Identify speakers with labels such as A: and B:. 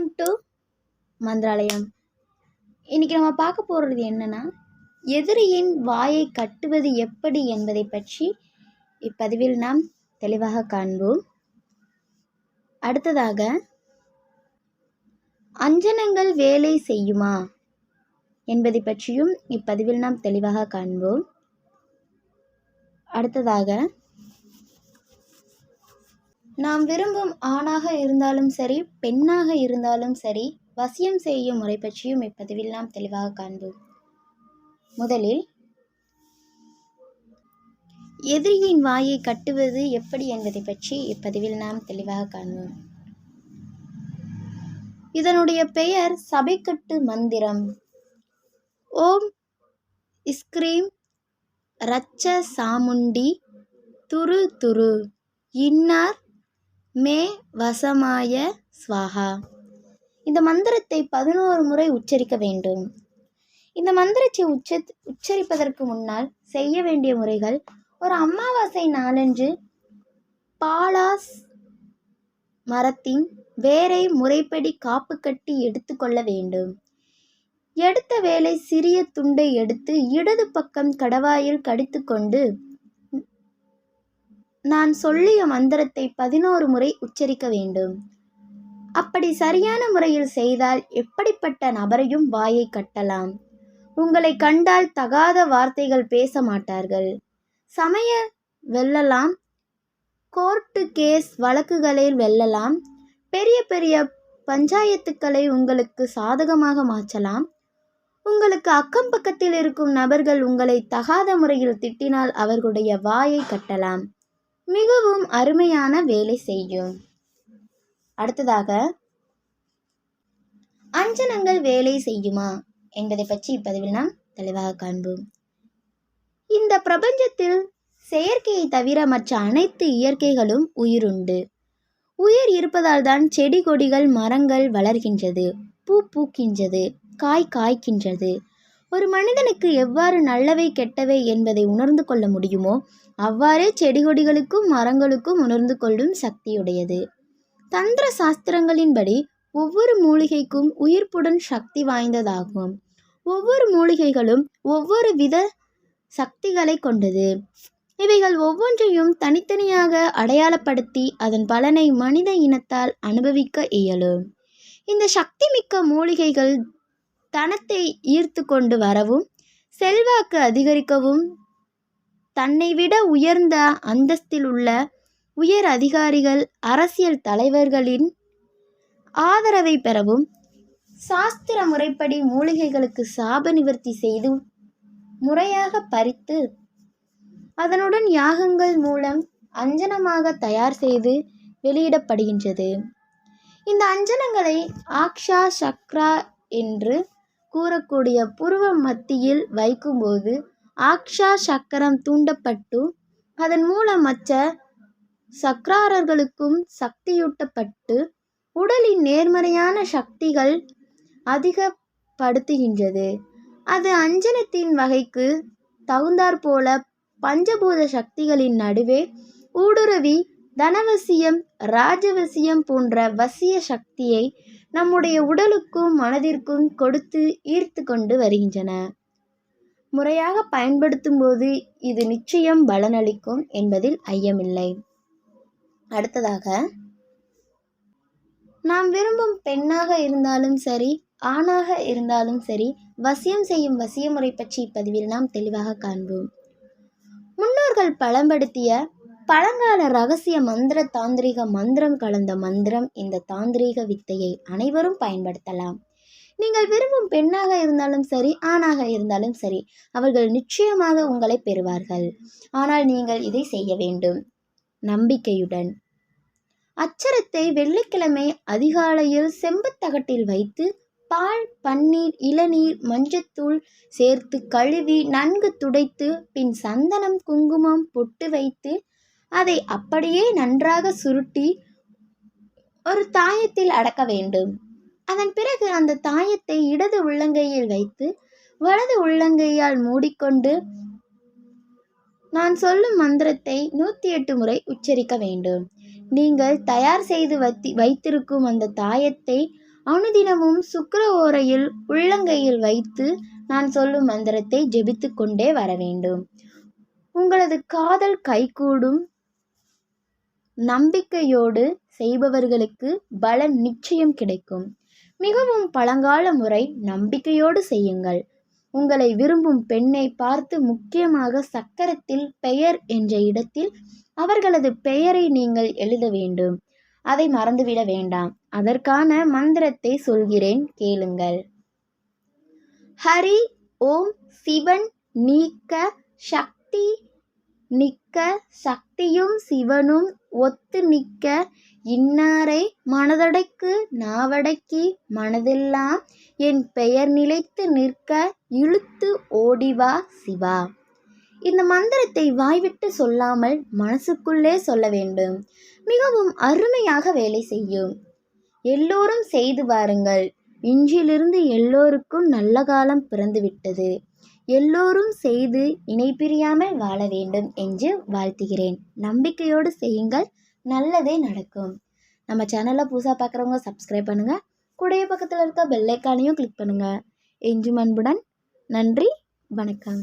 A: Welcome to Mantralayam. இன்னைக்கு நம்ம பார்க்க போகிறது என்னன்னா எதிரியின் வாயை கட்டுவது எப்படி என்பதை பற்றி இப்பதிவில் நாம் தெளிவாக காண்போம். அடுத்ததாக அஞ்சனங்கள் வேலை செய்யுமா என்பதை பற்றியும் இப்பதிவில் நாம் தெளிவாக காண்போம். அடுத்ததாக நாம் விரும்பும் ஆணாக இருந்தாலும் சரி பெண்ணாக இருந்தாலும் சரி வசியம் செய்யும் முறை பற்றியும் இப்பதிவில் நாம் தெளிவாக காண்போம். முதலில் எதிரியின் வாயை கட்டுவது எப்படி என்பதை பற்றி இப்பதிவில் நாம் தெளிவாக காண்போம். இதனுடைய பெயர் சபைக்கட்டு மந்திரம். ஓம் இஸ்கிரீம் ரச்ச சாமுண்டி துரு துரு. இன்னார் மே வசமாய ஸ்வாகா இந்த மந்திரத்தை பதினோரு முறை உச்சரிக்க வேண்டும். இந்த மந்திரத்தை உச்ச உச்சரிப்பதற்கு முன்னால் செய்ய வேண்டிய முறைகள் ஒரு அமாவாசை நாளன்று பாலாஸ் மரத்தின் வேரை முறைப்படி காப்பு கட்டி எடுத்துக்கொள்ள வேண்டும். எடுத்த வேலை சிறிய துண்டை எடுத்து இடது பக்கம் கடவாயில் கடித்துக்கொண்டு நான் சொல்லிய மந்திரத்தை பதினோரு முறை உச்சரிக்க வேண்டும். அப்படி சரியான முறையில் செய்தால் எப்படிப்பட்ட நபரையும் வாயை கட்டலாம். உங்களை கண்டால் தகாத வார்த்தைகள் பேச மாட்டார்கள். சமய வெல்லலாம். கோர்ட்டு கேஸ் வழக்குகளில் வெல்லலாம். பெரிய பெரிய பஞ்சாயத்துக்களை உங்களுக்கு சாதகமாக மாற்றலாம். உங்களுக்கு அக்கம் பக்கத்தில் இருக்கும் நபர்கள் உங்களை தகாத முறையில் திட்டினால் அவர்களுடைய வாயை கட்டலாம். மிகவும் அருமையான வேலை செய்யும். அடுத்ததாக அஞ்சனங்கள் வேலை செய்யுமா? என்பதை பற்றி இப்பதிவில் நாம் தெளிவாக காண்போம். இந்த பிரபஞ்சத்தில் செயற்கையை தவிர மற்ற அனைத்து இயற்கைகளும் உயிருண்டு. உயிர் இருப்பதால் தான் செடி கொடிகள் மரங்கள் வளர்கின்றது பூ பூக்கின்றது காய் காய்க்கின்றது. ஒரு மனிதனுக்கு எவ்வாறு நல்லவை கெட்டவை என்பதை உணர்ந்து கொள்ள முடியுமோ அவ்வாறே செடி கொடிகளுக்கும் மரங்களுக்கும் உணர்ந்து கொள்ளும் சக்தியுடையது. தந்திர சாஸ்திரங்களின்படி ஒவ்வொரு மூலிகைக்கும் உயிர்ப்புடன் சக்தி வாய்ந்ததாகும். ஒவ்வொரு மூலிகைகளும் ஒவ்வொரு வித சக்திகளை கொண்டது. இவைகள் ஒவ்வொன்றையும் தனித்தனியாக அடையாளப்படுத்தி அதன் பலனை மனித இனத்தால் அனுபவிக்க இயலும். இந்த சக்தி மிக்க மூலிகைகள் தனத்தை ஈர்த்து கொண்டு வரவும் செல்வாக்கு அதிகரிக்கவும் தன்னை விட உயர்ந்த அந்தஸ்தில் உள்ள உயர் அதிகாரிகள் அரசியல் தலைவர்களின் ஆதரவை பெறவும் சாஸ்திர முறைப்படி மூலிகைகளுக்கு சாப நிவர்த்தி செய்து முறையாக பறித்து அதனுடன் யாகங்கள் மூலம் அஞ்சனமாக தயார் செய்து வெளியிடப்படுகின்றது. இந்த அஞ்சனங்களை ஆக்ஷா சக்ரா என்று கூறக்கூடிய புருவ மத்தியில் வைக்கும்போது ஆக்ஷா சக்கரம் தூண்டப்பட்டு அதன் மூலம் மற்ற சக்ராரர்களுக்கும் சக்தியூட்டப்பட்டு உடலின் நேர்மறையான சக்திகள் அதிகப்படுத்துகின்றது. அது அஞ்சனத்தின் வகைக்கு தகுந்தாற்போல பஞ்சபூத சக்திகளின் நடுவே ஊடுருவி தனவசியம் ராஜவசியம் போன்ற வசிய சக்தியை நம்முடைய உடலுக்கும் மனதிற்கும் கொடுத்து ஈர்த்து கொண்டு வருகின்றன. முறையாக பயன்படுத்தும் போது இது நிச்சயம் பலனளிக்கும் என்பதில் ஐயமில்லை. அடுத்ததாக நாம் விரும்பும் பெண்ணாக இருந்தாலும் சரி ஆணாக இருந்தாலும் சரி வசியம் செய்யும் வசிய முறை பற்றி இப்பதிவில் நாம் தெளிவாக காண்போம். முன்னோர்கள் பழம்படுத்திய பழங்கால ரகசிய மந்திர தாந்திரிக மந்திரம் கலந்த மந்திரம் இந்த தாந்திரீக வித்தையை அனைவரும் பயன்படுத்தலாம். நீங்கள் விரும்பும் பெண்ணாக இருந்தாலும் சரி ஆணாக இருந்தாலும் சரி அவர்கள் நிச்சயமாக உங்களை பெறுவார்கள். ஆனால் நீங்கள் இதை செய்ய வேண்டும். நம்பிக்கையுடன். அச்சரத்தை வெள்ளிக்கிழமை அதிகாலையில் செம்புத்தகட்டில் வைத்து பால் பன்னீர் இளநீர் மஞ்சத்தூள் சேர்த்து கழுவி நன்கு துடைத்து பின் சந்தனம் குங்குமம் பொட்டு வைத்து அதை அப்படியே நன்றாக சுருட்டி ஒரு தாயத்தில் அடக்க வேண்டும். அதன் பிறகு அந்த தாயத்தை இடது உள்ளங்கையில் வைத்து வலது உள்ளங்கையால் மூடிக்கொண்டு நான் சொல்லும் மந்திரத்தை நூற்றி எட்டு முறை உச்சரிக்க வேண்டும். நீங்கள் தயார் செய்து வைத்தி வைத்திருக்கும் அந்த தாயத்தை அனுதினமும் சுக்கர ஓரையில் உள்ளங்கையில் வைத்து நான் சொல்லும் மந்திரத்தை ஜெபித்து கொண்டே வர வேண்டும். உங்களது காதல் கைகூடும் நம்பிக்கையோடு செய்பவர்களுக்கு பலன் நிச்சயம் கிடைக்கும். மிகவும் பழங்கால முறை நம்பிக்கையோடு செய்யுங்கள். உங்களை விரும்பும் பெண்ணை பார்த்து முக்கியமாக சக்கரத்தில் பெயர் என்ற இடத்தில் அவர்களது பெயரை நீங்கள் எழுத வேண்டும். அதை மறந்துவிட வேண்டாம். அதற்கான மந்திரத்தை சொல்கிறேன். கேளுங்கள். ஹரி ஓம் சிவன் நீக்க சக்தி நிற்க சக்தியும் சிவனும் ஒத்து நிற்க இன்னாரை மனதடைக்கு நாவடக்கி மனதெல்லாம் என் பெயர் நிலைத்து நிற்க இழுத்து ஓடிவா சிவா. இந்த மந்திரத்தை வாய்விட்டு சொல்லாமல் மனசுக்குள்ளே சொல்ல வேண்டும். மிகவும் அருமையாக வேலை செய்யும். எல்லோரும் செய்து வாருங்கள். இன்றிலிருந்து எல்லோருக்கும் நல்ல காலம் பிறந்துவிட்டது. எல்லோரும் செய்து இணைப்பிரியாமல் வாழ வேண்டும் என்று வாழ்த்துகிறேன். நம்பிக்கையோடு செய்யுங்கள். நல்லதே நடக்கும். நம்ம சேனலை புதுசாக பார்க்குறவங்க சப்ஸ்கிரைப் பண்ணுங்கள் கூடைய பக்கத்தில் இருக்க பெல்லைக்கானையும் கிளிக் பண்ணுங்கள் என்றும் அன்புடன் நன்றி. வணக்கம்.